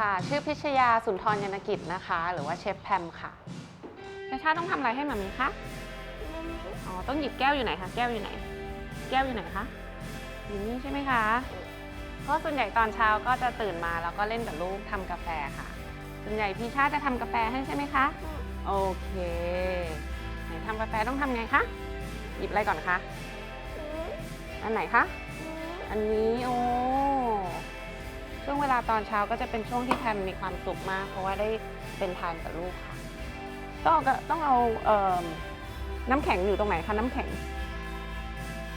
ค่ะ ชื่อพิชยาสุนทรยนกิจนะคะ หรือว่าเชฟแพมค่ะชาชาต้องทำอะไรให้มามีคะ อ๋อ ต้องหยิบแก้วอยู่ไหนคะ แก้วอยู่ไหน แก้วอยู่ไหนคะอยู่นี่ใช่ไหมคะเพราะส่วนใหญ่ตอนเช้าก็จะตื่นมาแล้วก็เล่นกับลูกทำกาแฟค่ะ ส่วนใหญ่พี่ชาจะทำกาแฟให้ใช่ไหมคะ โอเค ไหนทำกาแฟต้องทำไงคะ หยิบอะไรก่อนคะ อันไหนคะ อันนี้โอ้ ช่วงเวลาตอนเช้าก็จะเป็นช่วงที่แพมมีความสุขมาก เพราะว่าได้เป็นทานกับลูกค่ะต้องเอาต้องเอาเอ่อน้ำแข็งอยู่ตรงไหนคะน้ำแข็ง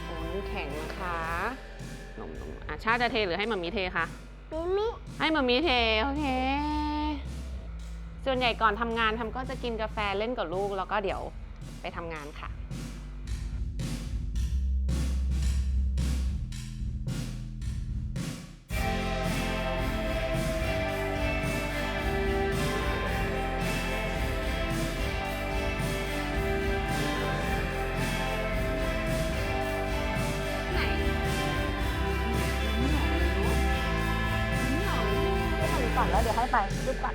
โอ้น้ำแข็งนะคะนมนมอะชาจะเทหรือให้หมามีเทคะมิมิให้หมามีเทโอเคส่วนใหญ่ก่อนทำงานทำก็จะกินกาแฟเล่นกับลูกแล้วก็เดี๋ยวไปทำงานค่ะ ก่อนแล้วเดี๋ยวให้ไปรูปก่อน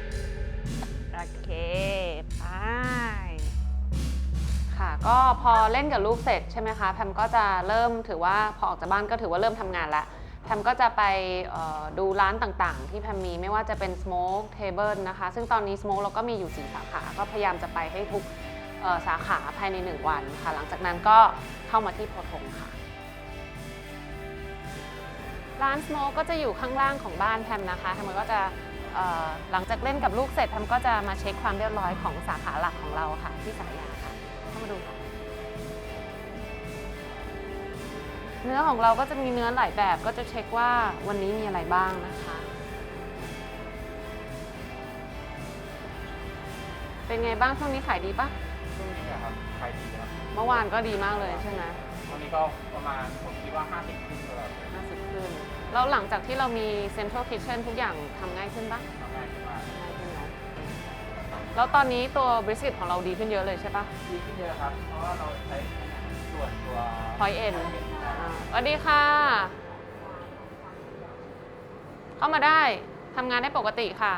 โอเคไปค่ะก็พอเล่นกับลูกเสร็จใช่ไหมคะแพมก็จะเริ่มถือว่าพอออกจากบ้านก็ถือว่าเริ่มทำงานล้วแพมก็จะไปดูร้านต่างๆ ที่แพมมีไม่ว่าจะเป็น Smoke Table นะคะ ซึ่งตอนนี้ Smoke เราก็มีอยู่ 4 สาขา ก็พยายามจะไปให้ทุกสาขาภายใน 1 วันค่ะ หลังจากนั้นก็เข้ามาที่โพธงค่ะ ร้าน Smoke ก็จะอยู่ข้างล่างของบ้านแพมนะคะแพมก็จะ หลังจากเล่นกับลูกเสร็จแพมก็จะมาเช็คความเรียบร้อยของสาขาหลักของเราค่ะ ที่สายยาค่ะเข้ามาดูค่ะ เนื้อของเราก็จะมีเนื้อหลายแบบก็จะเช็คว่าวันนี้มีอะไรบ้างนะคะ เป็นไงบ้างช่วงนี้ขายดีปะช่วงนี้อะครับขายดีครับเมื่อวานก็ดีมากเลยใช่ไหมตอนนี้ก็ประมาณผมคิดว่า 50ขึ้นตลอดเลย50ขึ้น แล้วหลังจากที่เรามี Central Kitchen ทุกอย่างทำง่ายขึ้นปะทำง่ายขึ้นมากง่ายขึ้นเนอะแล้วตอนนี้ตัวบริสกิตของเราดีขึ้นเยอะเลยใช่ปะดีขึ้นเยอะครับ เพราะว่าเราใช้ส่วนตัว Point N อ่าสวัสดีค่ะ เข้ามาได้ทำงานได้ปกติค่ะ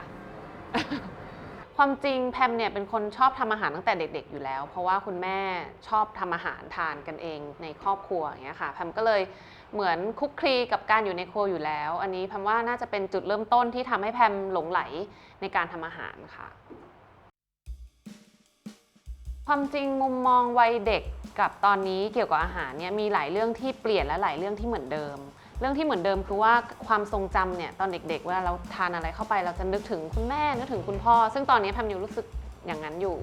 ความจริงแพมเนี่ยเป็นคนชอบทำอาหารตั้งแต่เด็ก ๆ อยู่แล้ว เพราะว่าคุณแม่ชอบทำอาหารทานกันเองในครอบครัวอย่างเงี้ยค่ะ แพมก็เลย เหมือนคุกคลีกับการอยู่ในครัวอยู่แล้ว อันนี้แพมว่าน่าจะเป็นจุดเริ่มต้นที่ทำให้แพมหลงไหลในการทำอาหารค่ะ ความจริงมุมมองวัยเด็กกับตอนนี้เกี่ยวกับอาหารเนี่ยมีหลายเรื่องที่เปลี่ยนและหลายเรื่องที่เหมือนเดิม เรื่องที่เหมือนเดิมคือว่าความทรงจำเนี่ยตอนเด็กๆเวลาเราทานอะไรเข้าไปเราจะนึกถึงคุณแม่นึกถึงคุณพ่อ ซึ่งตอนนี้แพมยังรู้สึกอย่างนั้นอยู่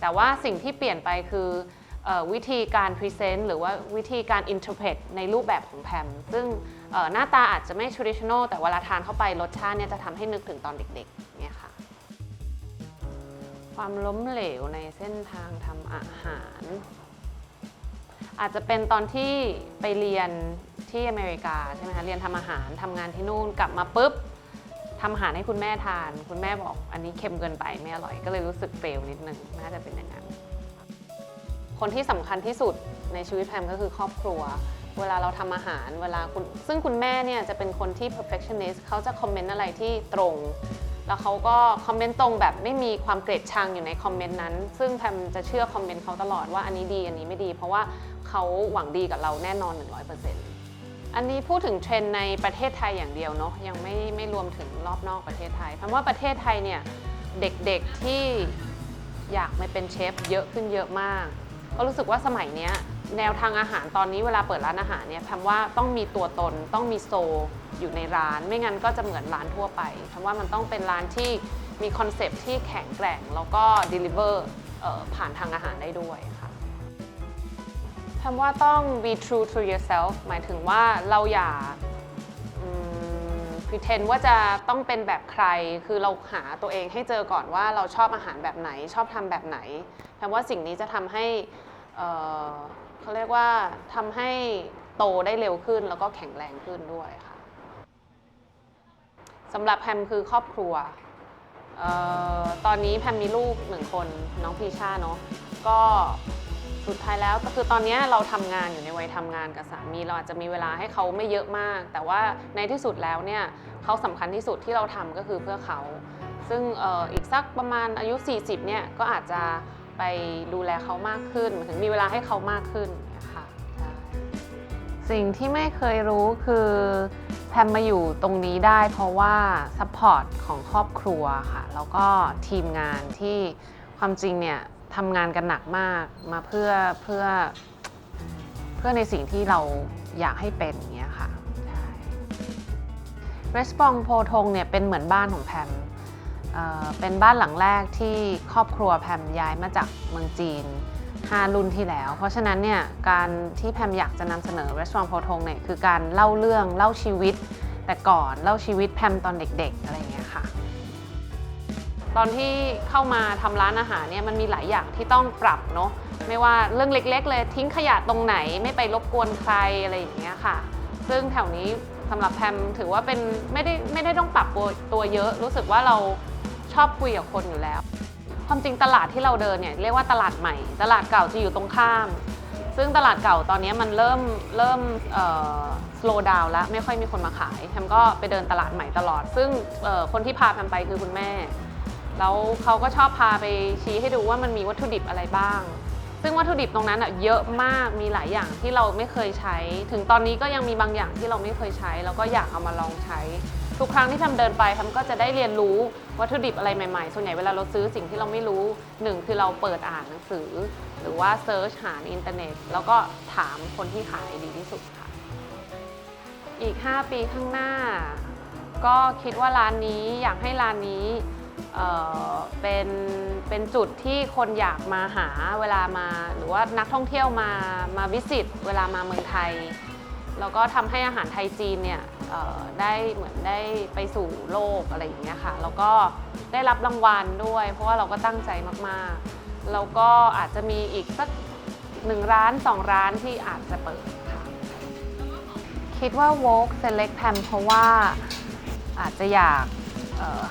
แต่ว่าสิ่งที่เปลี่ยนไปคือ วิธีการพรีเซนต์หรือว่าวิธีการอินเทอร์เพตในรูปแบบของแพมซึ่งหน้าตาอาจจะไม่ traditional แต่เวลาทานเข้าไปรสชาติเนี่ยจะทำให้นึกถึงตอนเด็กๆเนี่ยค่ะ ความล้มเหลวในเส้นทางทำอาหาร อาจจะเป็นตอนที่ไปเรียนที่อเมริกาใช่ไหมคะเรียนทำอาหารทำงานที่นู่นกลับมาปุ๊บทำอาหารให้คุณแม่ทาน คุณแม่บอกอันนี้เค็มเกินไปไม่อร่อยก็เลยรู้สึกเฟลนิดนึงน่าจะเป็นอย่างนั้น คนที่สำคัญที่สุดในชีวิตแพมก็คือครอบครัว เวลาเราทำอาหารเวลาคุณซึ่งคุณแม่เนี่ยจะเป็นคนที่ perfectionist เขาจะคอมเมนต์อะไรที่ตรง แล้วเขาก็คอมเมนต์ตรงแบบไม่มีความเกลียดชังอยู่ในคอมเมนต์นั้น ซึ่งแพมจะเชื่อคอมเมนต์เขาตลอดว่าอันนี้ดีอันนี้ไม่ดี เพราะว่าเขาหวังดีกับเราแน่นอน 100%อันนี้พูดถึงเทรนในประเทศไทยอย่างเดียวเนาะยังไม่ไม่รวมถึงรอบนอกประเทศไทยแพมว่าประเทศไทยเนี่ยเด็กๆที่อยากมาเป็นเชฟเยอะขึ้นเยอะมาก ก็รู้สึกว่าสมัยเนี้ยแนวทางอาหารตอนนี้เวลาเปิดร้านอาหารเนี่ยแพมว่าต้องมีตัวตนต้องมีโซอยู่ในร้าน ไม่งั้นก็จะเหมือนร้านทั่วไปแพมว่ามันต้องเป็นร้านที่มีคอนเซปต์ที่แข็งแกร่ง แล้วก็ deliver เอ่อผ่านทางอาหารได้ด้วยค่ะคำว่าต้อง be true to yourself หมายถึงว่าเราอย่า pretend ว่าจะต้องเป็นแบบใคร คือเราหาตัวเองให้เจอก่อนว่าเราชอบอาหารแบบไหน ชอบทำแบบไหนแปลว่าสิ่งนี้จะทำให้เอ่อเขาเรียกว่าทำให้โตได้เร็วขึ้นแล้วก็แข็งแรงขึ้นด้วยค่ะสำหรับแพมคือครอบครัวเออตอนนี้แพมมีลูกหนึ่งคนน้องพีชาเนาะก็ สุดท้ายแล้วก็คือตอนนี้เราทำงานอยู่ในวัยทำงานกับสามีเราอาจจะมีเวลาให้เขาไม่เยอะมาก แต่ว่าในที่สุดแล้วเนี่ยเขาสำคัญที่สุดที่เราทำก็คือเพื่อเขา ซึ่งอออีกสักประมาณอายุ 40เนี่ยก็อาจจะไปดูแลเขามากขึ้น ถึงมีเวลาให้เขามากขึ้นค่ะสิ่งที่ไม่เคยรู้คือแพมมาอยู่ตรงนี้ได้เพราะว่าซัพพอร์ตของครอบครัวค่ะ แล้วก็ทีมงานที่ความจริงเนี่ย ทำงานกันหนักมากมาเพื่อเพื่อเพื่อในสิ่งที่เราอยากให้เป็นอย่างเงี้ยค่ะใช่เรสปองโพทงเนี่ยเป็นเหมือนบ้านของแพมเเป็นบ้านหลังแรกที่ครอบครัวแพมย้ายมาจากเมืองจีน 5 รุ่นที่แล้ว เพราะฉะนั้นเนี่ยการที่แพมอยากจะนำเสนอ r e s t a u r a n โพทงเนี่ยคือการเล่าเรื่องเล่าชีวิต แต่ก่อนเล่าชีวิตแพมตอนเด็กๆอะไรอย่างเงี้ย ตอนที่เข้ามาทำร้านอาหารเนี่ยมันมีหลายอย่างที่ต้องปรับเนาะไม่ว่าเรื่องเล็ก ๆ เลยทิ้งขยะตรงไหนไม่ไปรบกวนใครอะไรอย่างเงี้ยค่ะ ซึ่งแถวนี้สำหรับแพมถือว่าเป็นไม่ได้ไม่ได้ต้องปรับตัวเยอะ รู้สึกว่าเราชอบคุยกับคนอยู่แล้ว ความจริงตลาดที่เราเดินเนี่ยเรียกว่าตลาดใหม่ ตลาดเก่าจะอยู่ตรงข้าม ซึ่งตลาดเก่าตอนนี้มันเริ่มเริ่มเอ่อ slow down แล้วไม่ค่อยมีคนมาขายแพมก็ไปเดินตลาดใหม่ตลอด ซึ่งคนที่พาแพมไปคือคุณแม่ แล้วเขาก็ชอบพาไปชี้ให้ดูว่ามันมีวัตถุดิบอะไรบ้าง ซึ่งวัตถุดิบตรงนั้นอะเยอะมากมีหลายอย่างที่เราไม่เคยใช้ ถึงตอนนี้ก็ยังมีบางอย่างที่เราไม่เคยใช้ แล้วก็อยากเอามาลองใช้ ทุกครั้งที่ทำเดินไปทำก็จะได้เรียนรู้วัตถุดิบอะไรใหม่ๆ ส่วนใหญ่เวลาเราซื้อสิ่งที่เราไม่รู้หนึ่งคือเราเปิดอ่านหนังสือ หรือว่าเซิร์ชหาในอินเทอร์เน็ต แล้วก็ถามคนที่ขายดีที่สุดค่ะ อีก 5 ปีข้างหน้า ก็คิดว่าร้านนี้อยากให้ร้านนี้ เเป็นเป็นจุดที่คนอยากมาหาเวลามาหรือว่านักท่องเที่ยวมามาวิสิตเวลามาเมืองไทย แล้วก็ทำให้อาหารไทยจีนเนี่ยได้เหมือนได้ไปสู่โลกอะไรอย่างเงี้ยค่ะแล้วก็ได้รับรางวัลด้วย เพราะว่าเราก็ตั้งใจมากๆ แล้วก็อาจจะมีอีกสักหนึ่งร้านสองร้านที่อาจจะเปิดค่ะคิดว่า Vogue Select Pam เพราะว่าอาจจะอยาก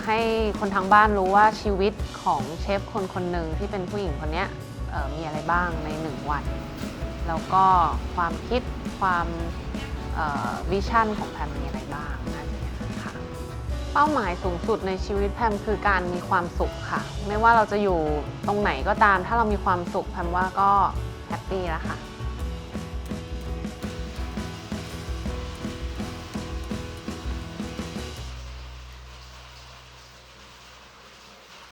ให้คนทางบ้านรู้ว่าชีวิตของเชฟคนคนหนึ่งที่เป็นผู้หญิงคนนี้มีอะไรบ้างในหนึ่งวัน แล้วก็ความคิดความวิชั่นของแพมมีอะไรบ้างอันเนี้ยค่ะเป้าหมายสูงสุดในชีวิตแพมคือการมีความสุขค่ะ ไม่ว่าเราจะอยู่ตรงไหนก็ตาม ถ้าเรามีความสุขแพมว่าก็แฮปปี้แล้วค่ะ